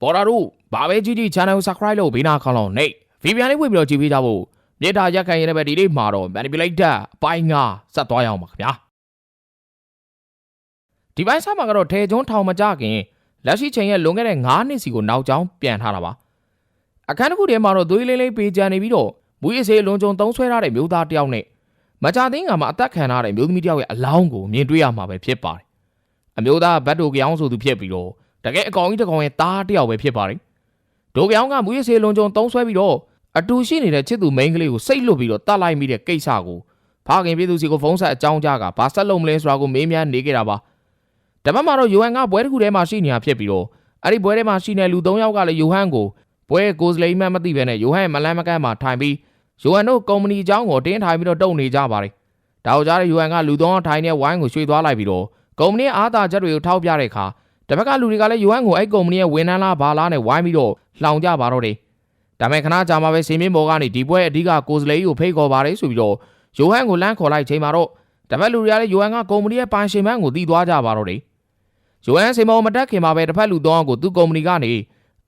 ပေါ်တာတို့ဘာပဲကြီးကြီး channel ကို subscribe လုပ်ဘေးနာခေါင်းလုံးနေ VPN လေးဝင်ပြီးတော့ကြည့်ပေးကြဖို့မြေတားရက်ခံရတဲ့ပဲဒီလေးမှာတော့ manipulator အပိုင်းငါဆက်သွားရအောင်ပါခင်ဗျာဒီပိုင်းဆက်မှာကတော့ထေကျွန်းထောင်မကြခင်လက်ရှိချိန်ရဲ့လွန်ခဲ့တဲ့9နှစ်စီကိုနောက်ကျောင်းပြန်ထားတာပါအခန်းတစ်ခုထဲမှာတော့သွေးလေးလေးပေးကြံနေပြီးတော့မူရစေလွန်ကျုံသုံးဆွဲထားတဲ့မျိုးသားတစ်ယောက်နဲ့မကြသေးငါမှာအသက်ခံထားတဲ့မျိုးသမီးတစ်ယောက်ရဲ့အလောင်းကိုမြင်တွေ့ရမှာပဲဖြစ်ပါတယ်အမျိုးသားဘတ်တိုကြောင်ဆိုသူဖြစ်ပြီးတော့ တကယ်အကောင်ကြီးတစ်ကောင်ရဲ့သားတစ်ယောက်ပဲဖြစ်ပါတယ်ဒိုကြောင်ကမူရစေလွန်ကျုံသုံးဆွဲပြီးတော့အတူရှိနေတဲ့ချစ်သူမိန်းကလေးကိုစိတ်လွတ်ပြီးတော့တတ်လိုက်မိတဲ့ကိစ္စကိုဖခင်ပြည်သူစီကိုဖုန်းဆက်အကြောင်းကြားကဘာဆက်လုပ်မလဲဆိုတာကိုမေးမြန်းနေကြတာပါတပတ်မှာတော့ယိုဟန်ကပွဲတစ်ခုထဲမှာရှိနေတာဖြစ်ပြီးတော့အဲ့ဒီပွဲထဲမှာရှိနေလူ၃ယောက်ကလည်းယိုဟန်ကိုပွဲကိုယ်စလိမှန်းမသိဘဲနဲ့ယိုဟန်ရဲ့မလန်းမကန်းမှာထိုင်ပြီးယိုဟန်တို့ကုမ္ပဏီအကြောင်းကိုတင်းထိုင်ပြီးတော့တုံနေကြပါတယ်ဒါကြောင့်ကြားတဲ့ယိုဟန်ကလူ၃ယောက်ထိုင်နေဝိုင်းကိုရွှေ့သွားလိုက်ပြီးတော့ကုမ္ပဏီရဲ့အားသာချက်တွေကိုထောက်ပြတဲ့အခါ တစ်ဖက်ကလူတွေကလည်းယိုဟန်ကိုအဲ့ကုမ္ပဏီရဲ့ဝန်ထမ်းလားဘာလားနဲ့ဝိုင်းပြီးတော့လှောင်ကြပါတော့တယ်ဒါပေမဲ့ခဏကြာမှပဲစင်မင်းဘော်ကနေဒီပွဲအဓိကကိုယ်စလိကိုဖိတ်ခေါ်ပါတယ်ဆိုပြီးတော့ယိုဟန်ကိုလမ်းခေါ်လိုက်ချိန်မှာတော့တစ်ဖက်လူတွေကလည်းယိုဟန်ကကုမ္ပဏီရဲ့ပိုင်ရှင်မန်းကိုတီးသွားကြပါတော့တယ်ယိုဟန်စင်မောမတက်ခင်မှာပဲတစ်ဖက်လူ၃ယောက်ကိုသူ့ကုမ္ပဏီကနေ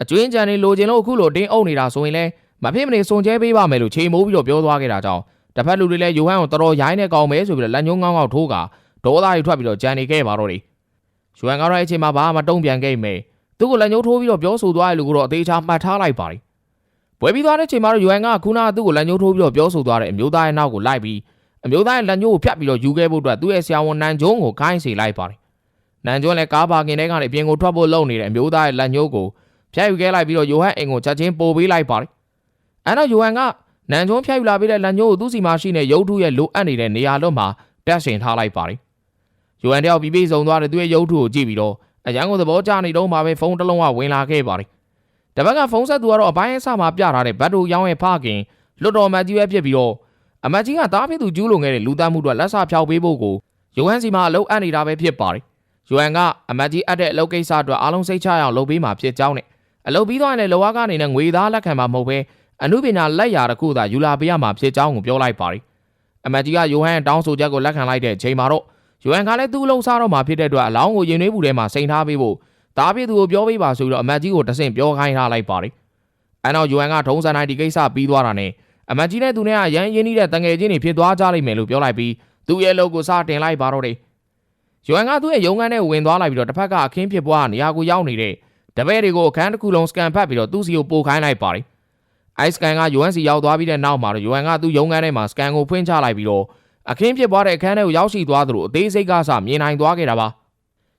အကျွင်းကြံနေလိုချင်လို့အခုလိုတင်းအုပ်နေတာဆိုရင်လည်းမဖြစ်မနေစုံကျဲပေးပါမယ်လို့ချိန်မိုးပြီးတော့ပြောသွားခဲ့တာကြောင့်တစ်ဖက်လူတွေလည်းယိုဟန်ကိုတော်တော်ရိုင်းနေကောင်းမယ်ဆိုပြီးတော့လက်ညှိုးငေါင်းငေါက်ထိုးကဒေါသတွေထွက်ပြီးတော့ကြံနေခဲ့ပါတော့တယ် ယိုဟန်ကတော့အဲ့အချိန်မှာဘာမှတုံ့ပြန်ခဲ့မယ်သူ့ကိုလက်ညှိုးထိုးပြီးတော့ပြောဆိုသွားတယ်လို့ကတော့အသေးချာမှတ်ထားလိုက်ပါတယ်ပွဲပြီးသွားတဲ့ချိန်မှာတော့ယိုဟန်ကခုနကသူ့ကိုလက်ညှိုးထိုးပြီးတော့ပြောဆိုသွားတဲ့အမျိုးသားရဲ့နောက်ကိုလိုက်ပြီးအမျိုးသားရဲ့လက်ညှိုးကိုဖြတ်ပြီးတော့ယူခဲ့ဖို့အတွက်သူ့ရဲ့ဆရာဝန်နန်ဂျုံကိုခိုင်းစေလိုက်ပါတယ်နန်ဂျုံလည်းကားပါကင်ထဲကနေအပြင်ကိုထွက်ဖို့လုပ်နေတဲ့အမျိုးသားရဲ့လက်ညှိုးကိုဖြတ်ယူခဲ့လိုက်ပြီးတော့ယိုဟန်အိမ်ကိုချက်ချင်းပို့ပေးလိုက်ပါတယ်အဲ့တော့ယိုဟန်ကနန်ဂျုံဖြတ်ယူလာပြီးတဲ့လက်ညှိုးကိုသူ့စီမှာရှိနေရုပ်ထုရဲ့လိုအပ်နေတဲ့နေရာလွတ်မှာတက်ရှင်ထားလိုက်ပါတယ် ယိုဟန်တယောက်ပြီးပြီးဆုံးသွားတဲ့သူ့ရဲ့ရုပ်ထုကိုကြည့်ပြီးတော့အရန်ကိုသဘောကျနေတော့မှပဲဖုန်းတစ်လုံးကဝင်လာခဲ့ပါတယ်တပတ်ကဖုန်းဆက်သူကတော့အပိုင်းအစမှာပြထားတဲ့ဘတ်တိုရောင်းရဲ့ဖခင်လွတ်တော်မတ်ကြီးပဲဖြစ်ပြီးတော့အမတ်ကြီးကတားဖြစ်သူကျူးလွန်ခဲ့တဲ့လူသားမှုတွေလက်ဆဖြောက်ပေးဖို့ကိုယိုဟန်စီမှာအလုပ်အပ်နေတာပဲဖြစ်ပါတယ်ယိုဟန်ကအမတ်ကြီးအပ်တဲ့အလုပ်ကိစ္စအတွက်အားလုံးစိတ်ချရအောင်လုပ်ပေးမှာဖြစ်ကြောင်းနဲ့အလုပ်ပြီးသွားရင်လည်းလောကကနေနဲ့ငွေသားလက်ခံမှာမဟုတ်ဘဲအမှုပညာလက်ရာတစ်ခုသာယူလာပေးရမှာဖြစ်ကြောင်းကိုပြောလိုက်ပါတယ်အမတ်ကြီးကယိုဟန်တောင်းဆိုချက်ကိုလက်ခံလိုက်တဲ့ချိန်မှာတော့ ယိုဟန်ကလည်းသူ့လုံစားတော့မှာဖြစ်တဲ့အတွက်အလောင်းကိုရင်နှွေးပူထဲမှာစိန်ထားပေးဖို့တားပြသူကိုပြောပေးပါဆိုပြီးတော့အမတ်ကြီးကိုတဆင့်ပြောခိုင်းထားလိုက်ပါတယ်အဲနောက်ယိုဟန်ကထုံးစံတိုင်းဒီကိစ္စပြီးသွားတာနဲ့အမတ်ကြီးနဲ့သူနဲ့ကရန်ရင်းနှီးတဲ့တငယ်ချင်းတွေဖြစ်သွားကြလိမ့်မယ်လို့ပြောလိုက်ပြီးသူ့ရဲ့လုပ်ကိုစတင်လိုက်ပါတော့တယ်ယိုဟန်ကသူ့ရဲ့ရုံးခန်းထဲဝင်သွားလိုက်ပြီးတော့တစ်ဖက်ကအခင်းဖြစ်ပွားနေရာကိုရောက်နေတဲ့တပည့်တွေကိုအခန်းတစ်ခုလုံးစကန်ဖတ်ပြီးတော့သူ့စီကိုပို့ခိုင်းလိုက်ပါတယ်အိုက်စကန်ကယိုဟန်စီရောက်သွားပြီးတဲ့နောက်မှာတော့ယိုဟန်ကသူ့ရုံးခန်းထဲမှာစကန်ကိုဖွင့်ချလိုက်ပြီးတော့ အခင်းဖြစ်ပွားတဲ့အခန်းထဲကိုရောက်ရှိသွားသလိုအသေးစိတ်ကစမြင်နိုင်သွားခဲ့တာပါ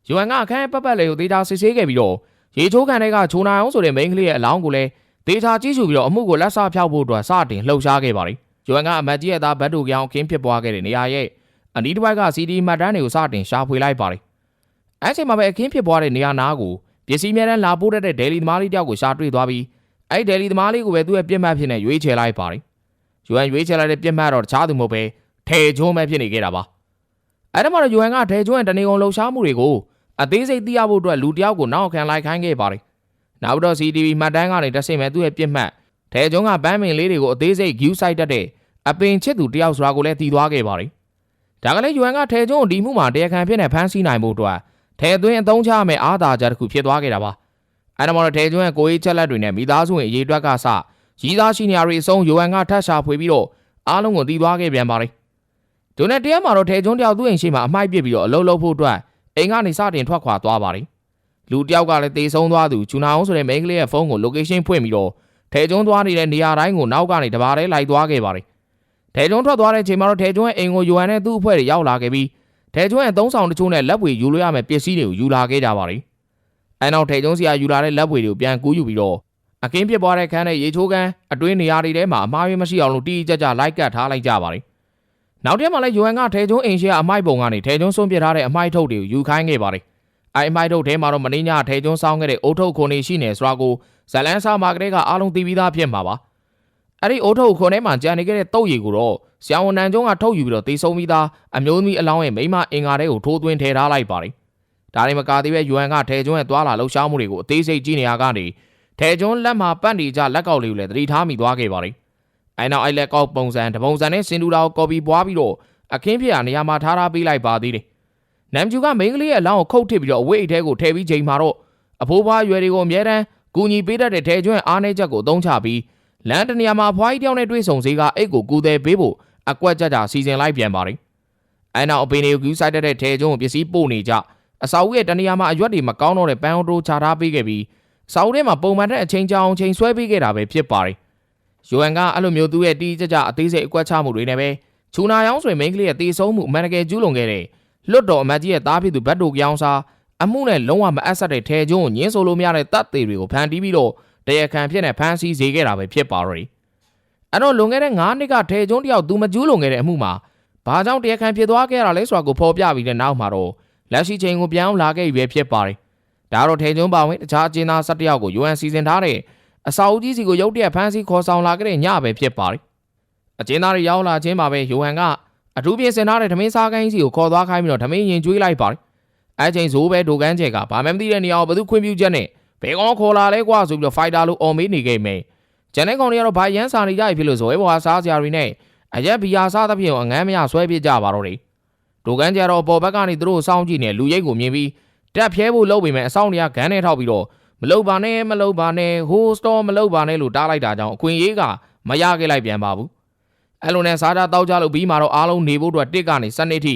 ယိုဟန်ကအခန်းပတ်ပတ်လေးကိုဒေတာစစ်ဆေးခဲ့ပြီးတော့ရေချိုးကန်တွေကချိုနိုင်အောင်ဆိုတဲ့မိန်းကလေးရဲ့အလောင်းကိုလည်းဒေတာကြည့်ရှုပြီးတော့အမှုကိုလက်ဆဖြောက်ဖို့အတွက်စတင်လှုပ်ရှားခဲ့ပါတယ်ယိုဟန်ကအမတ်ကြီးရဲ့သားဘတ်တိုကြောင်အခင်းဖြစ်ပွားခဲ့တဲ့နေရာရဲ့အနီးတစ်ဝိုက်က CD မှတ်တမ်းတွေကိုစတင်ရှာဖွေလိုက်ပါတယ်အဲချိန်မှာပဲအခင်းဖြစ်ပွားတဲ့နေရာနာကိုပစ္စည်းများတန်းလာပို့တတ်တဲ့ဒယ်လီသမားလေးတယောက်ကိုရှာတွေ့သွားပြီးအဲ့ဒယ်လီသမားလေးကိုပဲသူ့ရဲ့ပြစ်မှတ်ဖြစ်နေရွေးချယ်လိုက်ပါတယ်။ယူဟန်ရွေးချယ်လိုက်တဲ့ပြစ်မှတ်တော့တခြားသူမဟုတ်ပဲ ထဲကျွန်းပဲဖြစ်နေခဲ့တာပါ။အဲ့ဒါမှတော့ယူဟန်ကထဲကျွန်းရဲ့တနေကုန်လှုပ်ရှားမှုတွေကိုအသေးစိတ်သိရဖို့အတွက်လူတယောက်ကိုနောက်ခံလိုက်ခိုင်းခဲ့ပါတယ်။နောက်တော့ CTV မှတ်တမ်းကနေတဆင့်မဲ့သူ့ရဲ့ပြစ်မှတ်ထဲကျွန်းကဘန်းမင်လေးတွေကိုအသေးစိတ် view site တက်တဲ့အပင်ချစ်သူတယောက်ဆိုတာကိုလည်းသိသွားခဲ့ပါတယ်။ဒါကလည်းယူဟန်ကထဲကျွန်းကိုဒီမှုမှာတရားခံဖြစ်နေဖမ်းဆီးနိုင်ဖို့အတွက်ထဲသွင်းအသုံးချရမယ့်အားသာချက်တစ်ခုဖြစ်သွားခဲ့တာပါ။အဲ့ဒါမှတော့ထဲကျွန်းရဲ့ကိုရေးချက်လက်တွေနဲ့မိသားစုဝင်အရေးအတွက်ကစရည်သားရှိနေရတွေအဆုံးယူဟန်ကထပ်ရှာဖွေပြီးတော့အားလုံးကိုတီးသွားခဲ့ပြန်ပါလေ။ ဒိုနဲ့တရားမှာတော့ထဲကျွန်းတယောက်သူ့အိမ်ရှိမှာအမိုက်ပစ်ပြီးတော့အလုံးလုံးဖို့အတွက်အိမ်ကနေစတင်ထွက်ခွာသွားပါလေ။လူတယောက်ကလည်းတေဆုံးသွားသူဂျူနာအောင်ဆိုတဲ့မိန်းကလေးရဲ့ဖုန်းကို location ဖွင့်ပြီးတော့ထဲကျွန်းသွားနေတဲ့နေရာတိုင်းကိုနောက်ကနေတပါးလေးလိုက်သွားခဲ့ပါလေ။ထဲကျွန်းထွက်သွားတဲ့အချိန်မှာတော့ထဲကျွန်းရဲ့အိမ်ကိုယူဟန်နဲ့သူ့အဖွဲ့တွေရောက်လာခဲ့ပြီးထဲကျွန်းရဲ့သုံးဆောင်တချို့နဲ့လက်ပွေယူလို့ရမယ့်ပစ္စည်းတွေကိုယူလာခဲ့ကြပါလေ။အဲနောက်ထဲကျွန်းစီကယူလာတဲ့လက်ပွေတွေကိုပြန်ကူးယူပြီးတော့အခင်းဖြစ်ပွားတဲ့ခန်းနဲ့ရေချိုးခန်းအတွင်းနေရာတွေထဲမှာအမှားယွင်းမရှိအောင်လို့တီးကြကြလိုက်ကတ်ထားလိုက်ကြပါလေ။ နောက်တည့်မှာလည်းယူဟန်ကထဲကျွန်းအိမ်ရှိကအမိုက်ပုံကနေထဲကျွန်းစွန့်ပစ်ထားတဲ့အမိုက်ထုတ်တွေကိုယူခိုင်းခဲ့ပါလေ။အဲအမိုက်ထုတ်ထဲမှာတော့မင်းညထဲကျွန်းဆောင်းခဲ့တဲ့အိုးထုတ်ခွန်နေရှိနေဆိုတာကိုဇလန်းဆာမာကလေးကအားလုံးသိပြီးသားဖြစ်မှာပါ။အဲ့ဒီအိုးထုတ်ခွန်ထဲမှာကြံနေခဲ့တဲ့တုတ်ရည်ကိုတော့ဆရာဝန်နန်ကျုံးကထုတ်ယူပြီးတော့တေဆုံးပြီးသားအမျိုးသမီးအလောင်းရဲ့မိမအင်္ဂါတွေကိုထိုးသွင်းထည့်ထားလိုက်ပါတယ်။ဒါနဲ့မကသေးပဲယူဟန်ကထဲကျွန်းရဲ့သွာလာလှုပ်ရှားမှုတွေကိုအသေးစိတ်ကြည့်နေရကနေထဲကျွန်းလက်မှာပတ်နေကြလက်ကောက်လေးကိုလည်းသတိထားမိသွားခဲ့ပါတယ်။ အဲနောက်အဲ့လက်ကောက်ပုံစံတပုံစံနဲ့စင်တူတာကိုကော်ပီပွားပြီးတော့အခင်းဖြစ်ရာနေရာမှာထားထားပေးလိုက်ပါသေးတယ်။နမ်ဂျူကမိန်းကလေးရဲ့အလောင်းကိုခုတ်ထစ်ပြီးတော့အဝိတ်အထဲကိုထည့်ပြီးချိန်မှာတော့အဖိုးဖွားရွယ်တွေကိုအမြဲတမ်းကူညီပေးတတ်တဲ့ထဲကျွန်းအားနည်းချက်ကိုအသုံးချပြီးလမ်းတစ်နေရာမှာအဖွားကြီးတယောက်နဲ့တွေ့ဆုံစေကအိတ်ကိုကူတယ်ပေးဖို့အကွက်ကြကြစီစဉ်လိုက်ပြန်ပါတယ်။အဲနောက်အပင်တွေကိုကူးဆိုင်တတ်တဲ့ထဲကျွန်းကိုပစ္စည်းပို့နေကြအစာအုပ်ရဲ့တနေရာမှာအရွက်တွေမကောင်းတော့တဲ့ပန်းအိုတိုချထားပေးခဲ့ပြီးအစာအုပ်ထဲမှာပုံမှန်တဲ့အချိန်ကြာအောင်ချိန်ဆွဲပေးခဲ့တာပဲဖြစ်ပါတယ်။ ယိုဟန်ကအဲ့လိုမျိုးသူ့ရဲ့တီးကြကြအသေးစိတ်အကွက်ချမှုတွေနဲ့ပဲချူနာရောင်းဆွေမိန်းကလေးရဲ့တေဆုံးမှုအမှန်တကယ်ကျူးလွန်ခဲ့တဲ့လွတ်တော်အမတ်ကြီးရဲ့သားဖြစ်သူဘတ်တိုကြောင်စာအမှုနဲ့လုံးဝမအပ်ဆက်တဲ့ထဲကျွန်းကိုညင်းဆိုလို့မရတဲ့တပ်သေးတွေကိုဖန်တီးပြီးတော့တရားခံဖြစ်နေဖမ်းဆီးစေခဲ့တာပဲဖြစ်ပါတော့တယ်။အဲ့တော့လွန်ခဲ့တဲ့9နှစ်ကထဲကျွန်းတယောက်သူမကျူးလွန်ခဲ့တဲ့အမှုမှာဘာကြောင့်တရားခံဖြစ်သွားခဲ့ရတာလဲဆိုတာကိုဖော်ပြပြီးတဲ့နောက်မှာတော့လက်ရှိချိန်ကိုပြောင်းလာခဲ့ပြီပဲဖြစ်ပါတယ်။ဒါတော့ထဲကျွန်းပါဝင်တခြားအကျဉ်းသား17ယောက်ကို UN စီစဉ်ထားတဲ့ အစာအုပ်ကြီးစီကိုရုတ်တရက်ဖမ်းဆီးခေါ်ဆောင်လာခဲ့တဲ့ညပဲဖြစ်ပါတယ်။အကျဉ်းသားတွေရောက်လာခြင်းမှာပဲယိုဟန်ကအထူးပြင်ဆင်ထားတဲ့ဓမင်းစားကိုင်းစီကိုခေါ်သွားခိုင်းပြီးတော့ဓမင်းရင်ကျွေးလိုက်ပါတယ်။အဲချိန်ဇိုးပဲဒိုကန်းကျဲကဘာမှမသိတဲ့နေရာကိုဘသူခွင့်ပြုချက်နဲ့ဘယ်ကောင်ခေါ်လာလဲကွာဆိုပြီးတော့ဖိုက်တာလို့အော်မေးနေခဲ့မယ်။ကျန်တဲ့ကောင်တွေကတော့ဘာရန်စာနေကြပြီဖြစ်လို့ဇွဲဘွားစားစရာတွေနဲ့အရက်ဘီယာစားသဖြင့်အငမ်းမရဆွဲပြစ်ကြပါတော့တယ်။ဒိုကန်းကျဲတော့ပေါ်ဘက်ကနေသူတို့စောင့်ကြည့်နေလူရိတ်ကိုမြင်ပြီးတက်ဖြဲဖို့လုပ်ပေမဲ့အဆောင်တွေကဂန်းနဲ့ထောက်ပြီးတော့ မလုပ်ပါနဲ့မလုပ်ပါနဲ့ဟိုစတော်မလုပ်ပါနဲ့လို့တားလိုက်တာကြောင့်အခွင့်အရေးကမရခဲ့လိုက်ပြန်ပါဘူး။အဲ့လိုနဲ့စားကြတောက်ကြလို့ပြီးမှတော့အားလုံးနေဖို့အတွက်တစ်ကနေစနစ်ထိ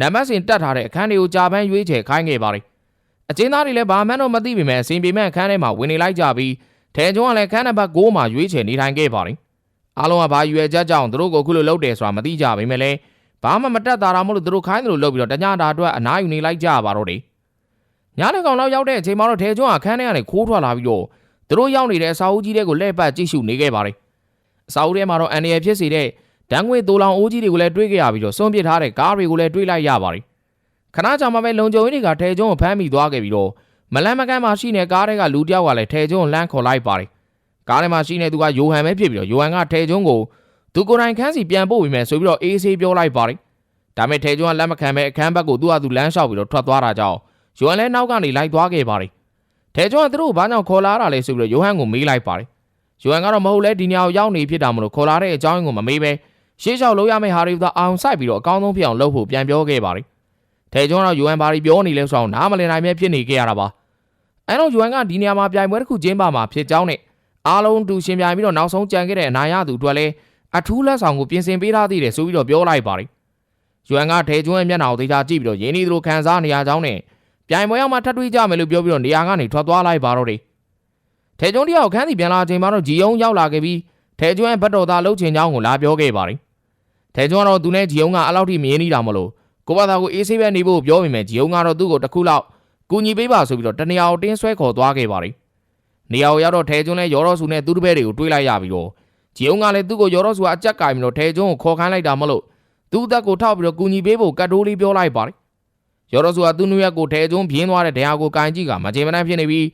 နံပါတ်စဉ်တက်ထားတဲ့အခန်းတွေကိုကြာပန်းရွေးချယ်ခိုင်းခဲ့ပါတယ်။အကျဉ်းသားတွေလည်းဘာမှန်းတော့မသိပေမဲ့အစဉ်ပြေမဲ့အခန်းထဲမှာဝင်နေလိုက်ကြပြီးထဲကျွန်းကလည်းခန်းနံပါတ်6မှာရွေးချယ်နေထိုင်ခဲ့ပါတယ်။အားလုံးကဘာရွယ်ချက်ကြောင့်သူတို့ကိုခုလိုလုပ်တယ်ဆိုတာမသိကြပေမဲ့လည်းဘာမှမတက်တာတော့မလို့သူတို့ခိုင်းတယ်လို့လုပ်ပြီးတော့တညတာအတွက်အနားယူနေလိုက်ကြပါတော့တယ်။ ညနေကောင်လောက်ရောက်တဲ့အချိန်မှာတော့ထဲကျွန်းကခန်းထဲကနေခိုးထွက်လာပြီးတော့သူတို့ရောက်နေတဲ့အစာအုပ်ကြီးတွေကိုလှည့်ပတ်ကြည့်ရှုနေခဲ့ပါတယ်။အစာအုပ်ထဲမှာတော့အန်ရယ်ဖြစ်စေတဲ့ဓာတ်ငွေတိုလောင်အိုးကြီးတွေကိုလည်းတွေးခဲ့ရပြီးတော့စွန့်ပစ်ထားတဲ့ကားတွေကိုလည်းတွေးလိုက်ရပါတယ်ခဏကြာမှပဲလုံခြုံရေးတွေကထဲကျွန်းကိုဖမ်းမိသွားခဲ့ပြီးတော့မလန်းမကန်းမှာရှိနေကားတွေကလူတယောက်ကလည်းထဲကျွန်းကိုလှမ်းခေါ်လိုက်ပါတယ်ကားထဲမှာရှိနေသူကယိုဟန်ပဲဖြစ်ပြီးတော့ယိုဟန်ကထဲကျွန်းကိုသူကိုယ်တိုင်ခန်းစီပြန်ပို့ပြီးမယ်ဆိုပြီးတော့အေးဆေးပြောလိုက်ပါတယ်ဒါမဲ့ထဲကျွန်းကလက်မခံပဲအခန်းဘက်ကိုသူ့ဟာသူလမ်းလျှောက်ပြီးတော့ထွက်သွားတာကြောင့် ယိုဟန်လည်းနောက်ကနေလိုက်သွားခဲ့ပါတယ်ထဲကျွန်းကသူတို့ဘာကြောင့်ခေါ်လာတာလဲဆိုပြီးတော့ယိုဟန်ကိုမေးလိုက်ပါတယ်ယိုဟန်ကတော့မဟုတ်လဲဒီညောင်ရောက်နေဖြစ်တာမလို့ခေါ်လာတဲ့အကြောင်းကိုမမေးပဲရှေ့လျှောက်လို့ရမယ့်ဟာတွေသာအောင်ဆိုင်ပြီးတော့အကောင်းဆုံးဖြစ်အောင်လုပ်ဖို့ပြန်ပြောခဲ့ပါတယ်။ထဲကျွန်းတော့ UN ဘာတွေပြောနေလဲဆိုတော့နားမလည်နိုင်ပဲဖြစ်နေခဲ့ရတာပါ။အဲတော့ UN ကဒီနေရာမှာပြိုင်ပွဲတစ်ခုကျင်းပမှာဖြစ်ကြောင်းနဲ့အားလုံးတူရှင်ပြိုင်ပြီးတော့နောက်ဆုံးကြံခဲ့တဲ့အနာရသူအတွက်လည်းအထူးလက်ဆောင်ကိုပြင်ဆင်ပေးထားသေးတယ်ဆိုပြီးတော့ပြောလိုက်ပါတယ်။ UN ကထဲကျွန်းရဲ့မျက်နှာကိုသိချကြည့်ပြီးတော့ရင်းနှီးသူတို့ခံစားနေရကြောင်းနဲ့ ပြိုင်ပွဲရောက်မှထပ်တွေ့ကြမယ်လို့ပြောပြီးတော့နေရာကနေထွက်သွားလိုက်ပါတော့တယ်။ထဲကျွန်းတယောက်ခန်းစီပြန်လာချိန်မှာတော့ဂျီယုံရောက်လာခဲ့ပြီးထဲကျွန်းရဲ့ဘတ်တော်သားလှုပ်ချင်ကြောင်းကိုလာပြောခဲ့ပါတယ်။ထဲကျွန်းကတော့သူနဲ့ဂျီယုံကအလောက်ထိမရင်းနေတာမလို့ကိုဘာသာကိုအေးဆေးပဲနေဖို့ပြောမိမယ်ဂျီယုံကတော့သူ့ကိုတစ်ခုလောက်ကူညီပေးပါဆိုပြီးတော့တနေရာကိုတင်းဆွဲခေါ်သွားခဲ့ပါတယ်။နေရာကိုရောက်တော့ထဲကျွန်းနဲ့ရောတော်စုနဲ့သူ့တပည့်တွေကိုတွေးလိုက်ရပြီးတော့ဂျီယုံကလည်းသူ့ကိုရောတော်စုကအကြက်ကင်ပြီးတော့ထဲကျွန်းကိုခေါ်ခိုင်းလိုက်တာမလို့သူ့အသက်ကိုထောက်ပြီးတော့ကူညီပေးဖို့ကတ်တိုးလေးပြောလိုက်ပါတယ်။ ရောတော်စုကသူ့နွေရက်ကိုထဲကျွန်းပြင်းသွားတဲ့ဒဏ်ရာကိုကင်ကြည့်ကမကြေမနန်းဖြစ်နေပြီး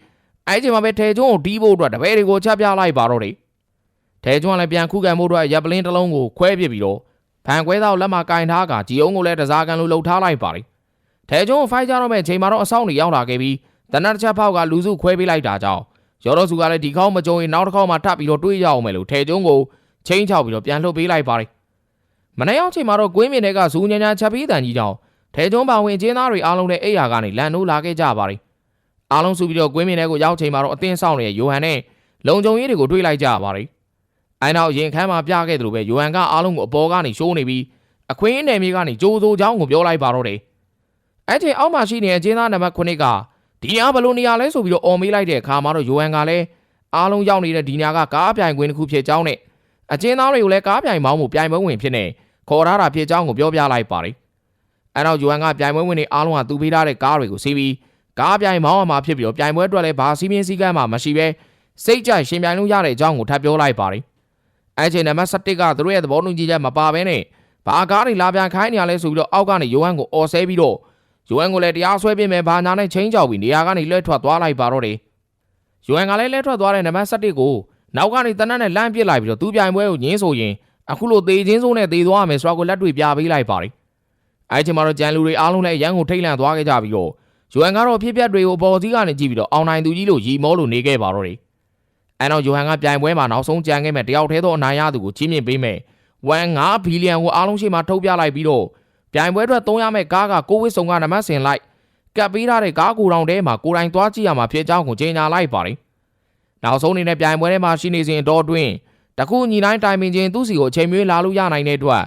အဲချိန်မှာပဲထဲကျွန်းကိုတီးဖို့အတွက်တပည့်တွေကိုချက်ပြလိုက်ပါတော့တယ်။ထဲကျွန်းလည်းပြန်ခုခံဖို့အတွက်ရပ်ပလင်းတစ်လုံးကိုခွဲပစ်ပြီးတော့ဖန်ခွဲသောလက်မှာကင်ထားကဂျီအုံကိုလည်းတစားကန်လိုလှုပ်ထားလိုက်ပါတယ်။ထဲကျွန်းဖိုက်ကြတော့မဲ့ချိန်မှာတော့အဆောင်တွေရောက်လာခဲ့ပြီးတနက်တစ်ချက်ဖောက်ကလူစုခွဲပေးလိုက်တာကြောင့်ရောတော့စုကလည်းဒီခေါက်မကြုံရင်နောက်တစ်ခေါက်မှထပ်ပြီးတော့တွေးရအောင်မယ်လို့ထဲကျွန်းကိုချင်းချောက်ပြီးတော့ပြန်လှုပ်ပေးလိုက်ပါတယ်။မနေ့ရောက်ချိန်မှာတော့ကွင်းမြင်တွေကဇူးညံညာချက်ပြီးတန်ကြီးကြောင့် ထဲကျွန်းပါဝင်ကျင်းသားတွေအားလုံးလည်းအိယာကနေလန်နိုးလာခဲ့ကြပါတယ်။အားလုံးစုပြီးတော့ကွင်းမြင်တွေကိုရောက်ချိန်မှာတော့အသင်းဆောင်နေတဲ့ယိုဟန်နဲ့လုံခြုံရေးတွေကိုတွေးလိုက်ကြပါတယ်။။အဲနောက်ရင်ခန်းမှာပြခဲ့တယ်လို့ပဲယိုဟန်ကအားလုံးကိုအပေါ်ကနေရှိုးနေပြီးအခွင်းနယ်မြေကနေကြိုးစိုးချောင်းကိုပြောလိုက်ပါတော့တယ်။အဲချိန်အောက်မှာရှိနေတဲ့အကျဉ်းသားနံပါတ်9ကဒီနေရာဘယ်လိုနေရာလဲဆိုပြီးတော့អော်မေးလိုက်တဲ့အခါမှာတော့ယိုဟန်ကလည်းအားလုံးရောက်နေတဲ့ဒီနေရာကကားပြိုင်ခွင်းတစ်ခုဖြစ်ကြောင်းနဲ့အကျဉ်းသားတွေကိုလည်းကားပြိုင်မောင်းမှုပြိုင်ပွဲဝင်ဖြစ်နေခေါ်ထားတာဖြစ်ကြောင်းကိုပြောပြလိုက်ပါတယ်။ အဲနောက်ယိုဟန်ကပြိုင်ပွဲဝင်တွေအားလုံးကသူပေးထားတဲ့ကားတွေကိုစီးပြီးကားပြိုင်မောင်းအောင်မှာဖြစ်ပြီးတော့ပြိုင်ပွဲအတွက်လည်းဘာစီးပြင်းစည်းကမ်းမှမရှိဘဲစိတ်ကြိုက်ရှင်ပြိုင်လို့ရတဲ့အကြောင်းကိုထပ်ပြောလိုက်ပါတယ်အဲချိန်နံပါတ်7ကသူတို့ရဲ့သဘောတူညီချက်မပါဘဲနဲ့ဘာကားတွေလာပြန်ခိုင်းနေရလဲဆိုပြီးတော့အောက်ကနေယိုဟန်ကိုအော်ဆဲပြီးတော့ယိုဟန်ကိုလည်းတရားစွဲပေးမယ်ဘာညာနဲ့ချင်းကြောက်ပြီးနေရာကနေလွှဲထွက်သွားလိုက်ပါတော့တယ်ယိုဟန်ကလည်းလဲထွက်သွားတဲ့နံပါတ်7ကိုနောက်ကနေတနက်နဲ့လမ်းပစ်လိုက်ပြီးတော့သူပြိုင်ပွဲကိုညင်းဆိုရင်အခုလိုသေချင်းစိုးနဲ့သေသွားမယ်ဆိုတာကိုလက်တွေ့ပြပေးလိုက်ပါတယ် အဲချိန်မှာတော့ဂျန်လူတွေအားလုံးလည်းရန်ကိုထိတ်လန့်သွားခဲ့ကြပြီးတော့ယိုဟန်ကတော့ဖြစ်ပျက်တွေကိုအပေါ်စီးကနေကြည့်ပြီးတော့အောင်နိုင်သူကြီးလို့ရီမောလို့နေခဲ့ပါတော့တယ်အဲနောက်ယိုဟန်ကပြိုင်ပွဲမှာနောက်ဆုံးကြံခဲ့မဲ့တယောက်တည်းသောအနိုင်ရသူကိုချင်းမြင့်ပေးမယ်ဝန်9ဘီလီယံကိုအားလုံးရှိမှထုတ်ပြလိုက်ပြီးတော့ပြိုင်ပွဲအတွက်သုံးရမယ့်ကားကကိုဝစ်စုံကနံပါတ်ဆင်လိုက်ကပ်ပေးထားတဲ့ကားကိုတောင်ထဲမှာကိုတိုင်သွားကြည့်ရမှာဖြစ်ကြောင်းကိုကြေညာလိုက်ပါတယ်နောက်ဆုံးအနေနဲ့ပြိုင်ပွဲထဲမှာရှိနေစဉ်အတော်အတွင်းတခုညီတိုင်းတိုင်ပင်ချင်းသူ့စီကိုအချိန်မွေးလာလို့ရနိုင်တဲ့အတွက်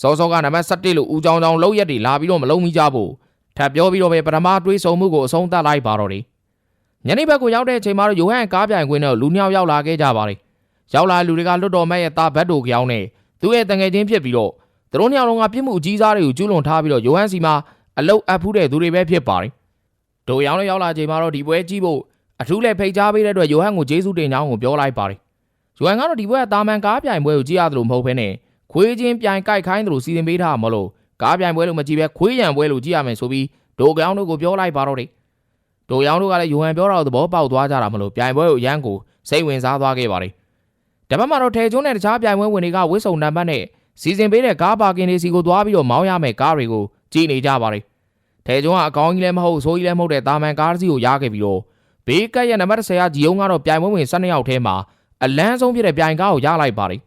စောစောကနံပါတ်7လို့ဦးချောင်းချောင်းလောက်ရက်တွေလာပြီးတော့မလုံးမိကြဘူးထပ်ပြောပြီးတော့ပဲပထမတွေးဆုံမှုကိုအဆုံးသတ်လိုက်ပါတော့တယ်ညနေဘက်ကိုရောက်တဲ့အချိန်မှာတော့ယိုဟန်ကားပြိုင်ခွင့်နဲ့လူနှစ်ယောက်ရောက်လာခဲ့ကြပါတယ်ရောက်လာတဲ့လူတွေကလွတ်တော်မဲ့ရဲ့တာဘတ်တို့ကြောင်းနဲ့သူ့ရဲ့တငယ်ချင်းဖြစ်ပြီးတော့သူတို့နှစ်ယောက်လုံးကပြစ်မှုအကြီးစားတွေကိုကျူးလွန်ထားပြီးတော့ယိုဟန်စီမှာအလုတ်အပ်ဖူးတဲ့သူတွေပဲဖြစ်ပါတယ်တို့ရောင်းနဲ့ရောက်လာချိန်မှာတော့ဒီပွဲကြည့်ဖို့အထူးလည်းဖိတ်ကြားပေးတဲ့အတွက်ယိုဟန်ကိုကျေးဇူးတင်ကြောင်းကိုပြောလိုက်ပါတယ်ယိုဟန်ကတော့ဒီပွဲကတာမန်ကားပြိုင်ပွဲကိုကြည့်ရတယ်လို့မဟုတ်ဘဲနဲ့ ခွေးချင်းပြိုင်ကြိုက်ခိုင်းတယ်လို့စီစဉ်ပေးထားမှာမလို့ကားပြိုင်ပွဲလို့မကြည့်ပဲခွေးရံပွဲလို့ကြည့်ရမယ်ဆိုပြီးဒိုကြောင်တို့ကိုပြောလိုက်ပါတော့တယ်ဒိုရောင်တို့ကလည်းယိုဟန်ပြောတာကိုသဘောပေါက်သွားကြတာမလို့ပြိုင်ပွဲကိုရမ်းကိုစိတ်ဝင်စားသွားခဲ့ပါတယ်တပတ်မှာတော့ထဲကျွန်းနဲ့တခြားပြိုင်ပွဲဝင်တွေကဝစ်စုံနံပါတ်နဲ့စီစဉ်ပေးတဲ့ကားပါကင်တွေစီကိုသွားပြီးတော့မောင်းရမယ်ကားတွေကိုကြည့်နေကြပါတယ်ထဲကျွန်းကအကောင်းကြီးလည်းမဟုတ်ဆိုးကြီးလည်းမဟုတ်တဲ့တာမန်ကားတစ်စီးကိုရခဲ့ပြီးတော့ဘေးကက်ရဲ့နံပါတ်10ကဂျီယုံကတော့ပြိုင်ပွဲဝင်12ယောက်ထဲမှာအလန်းဆုံးဖြစ်တဲ့ပြိုင်ကားကိုရလိုက်ပါတယ်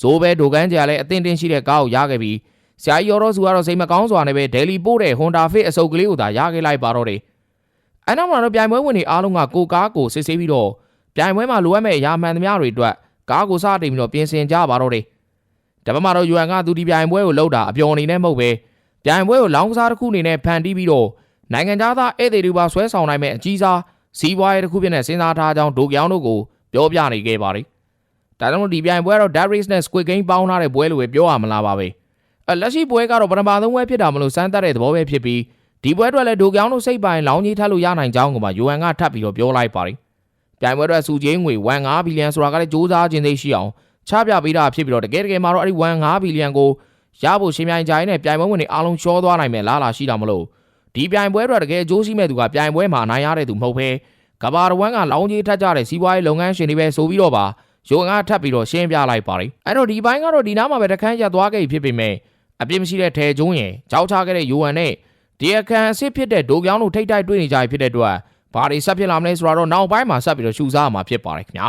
ဇိုးပဲဒိုကန်ကြာလည်းအသင့်တင်းရှိတဲ့ကားကိုရခဲ့ပြီးဆရာကြီးရောတော့စုကတော့စိတ်မကောင်းစွာနဲ့ပဲဒယ်လီပို့တဲ့ Honda Fit အစုပ်ကလေးကိုသာရခဲ့လိုက်ပါတော့တယ်အဲနောက်မှာတော့ပြိုင်ပွဲဝင်တွေအားလုံးကကိုကားကိုစစ်ဆေးပြီးတော့ပြိုင်ပွဲမှာလိုအပ်မဲ့အရာမှန်သမျှတွေအတွက်ကားကိုစတင်ပြီးတော့ပြင်ဆင်ကြပါတော့တယ်တပတ်မှာတော့ UN ကသူဒီပြိုင်ပွဲကိုလှုပ်တာအပျော်အနေနဲ့မဟုတ်ပဲပြိုင်ပွဲကိုလောင်းကစားတစ်ခုအနေနဲ့ဖန်တီးပြီးတော့နိုင်ငံသားဧည့်သည်တွေပါဆွဲဆောင်နိုင်မဲ့အကြီးစားစီးပွားရေးတစ်ခုဖြစ်နေစဉ်းစားထားကြောင်းဒိုကြောင်တို့ကိုပြောပြနေခဲ့ပါတယ် ဒါကြောင့်ဒီပြိုင်ပွဲကတော့ Dark Race နဲ့ Squid Game ပေါင်းထားတဲ့ပွဲလို့ပဲပြောရမလားပါပဲအလက်ရှိပွဲကတော့ပထမဆုံးပွဲဖြစ်တာမလို့စမ်းသပ်တဲ့သဘောပဲဖြစ်ပြီးဒီပွဲအတွက်လည်းဒိုကြောင်တို့စိတ်ပိုင်လောင်းကြီးထပ်လို့ရနိုင်ကြောင်းကိုမှ UN ကထပ်ပြီးတော့ပြောလိုက်ပါတယ်ပြိုင်ပွဲအတွက်စုချင်းငွေ1.5ဘီလီယံဆိုတာကလည်းစ조사ခြင်းသိရှိအောင်ချပြပေးတာဖြစ်ပြီးတော့တကယ်တကယ်မှာတော့အဲ့ဒီ1.5ဘီလီယံကိုရဖို့ရှင်ပြိုင်ကြိုင်နဲ့ပြိုင်ပွဲဝင်တွေအားလုံးရှောသွားနိုင်မယ်လားလားရှိတာမလို့ဒီပြိုင်ပွဲအတွက်တကယ်အကျိုးရှိမဲ့သူကပြိုင်ပွဲမှာနိုင်ရတဲ့သူမဟုတ်ဘဲကဘာရဝမ်ကလောင်းကြီးထက်ကြတဲ့စီးပွားရေးလုပ်ငန်းရှင်တွေပဲဆိုပြီးတော့ပါ ရုံကထပ်ပြီးတော့ရှင်းပြလိုက်ပါတယ်အဲ့တော့ဒီဘိုင်းကတော့ဒီနားမှာပဲတခန်းရက်သွားခဲ့ဖြစ်ပေမဲ့အပြစ်မရှိတဲ့ထဲကျုံးရင်ကြောက်ချခဲ့တဲ့ယူအန်နဲ့ဒီအခန်းအစ်စ်ဖြစ်တဲ့ဒိုကြောင်တို့ထိတ်တိုက်တွေ့နေကြဖြစ်တဲ့အတွက်ဘာတွေဆက်ဖြစ်လာမလဲဆိုတော့နောက်ပိုင်းမှာဆက်ပြီးတော့ရှူစားမှာဖြစ်ပါတယ်ခင်ဗျာ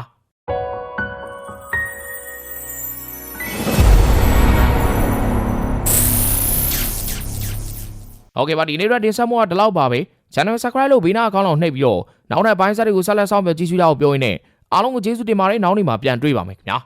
โอเคပါဒီနေ့တော့တင်ဆက်မှုကဒီလောက်ပါပဲ channel subscribe လုပ်ဘေးနားအကောင့်လောက်နှိပ်ပြီးတော့နောက်ထပ်ဘိုင်းဆက်တွေကိုဆက်လက်ဆောင်ပြကြည့်ရှုရအောင်ပြောရင်းနဲ့ အားလုံးကိုကျေးဇူးတင်ပါတယ်နောက်နေ့မှာပြန်တွေ့ပါမယ်ခင်ဗျာ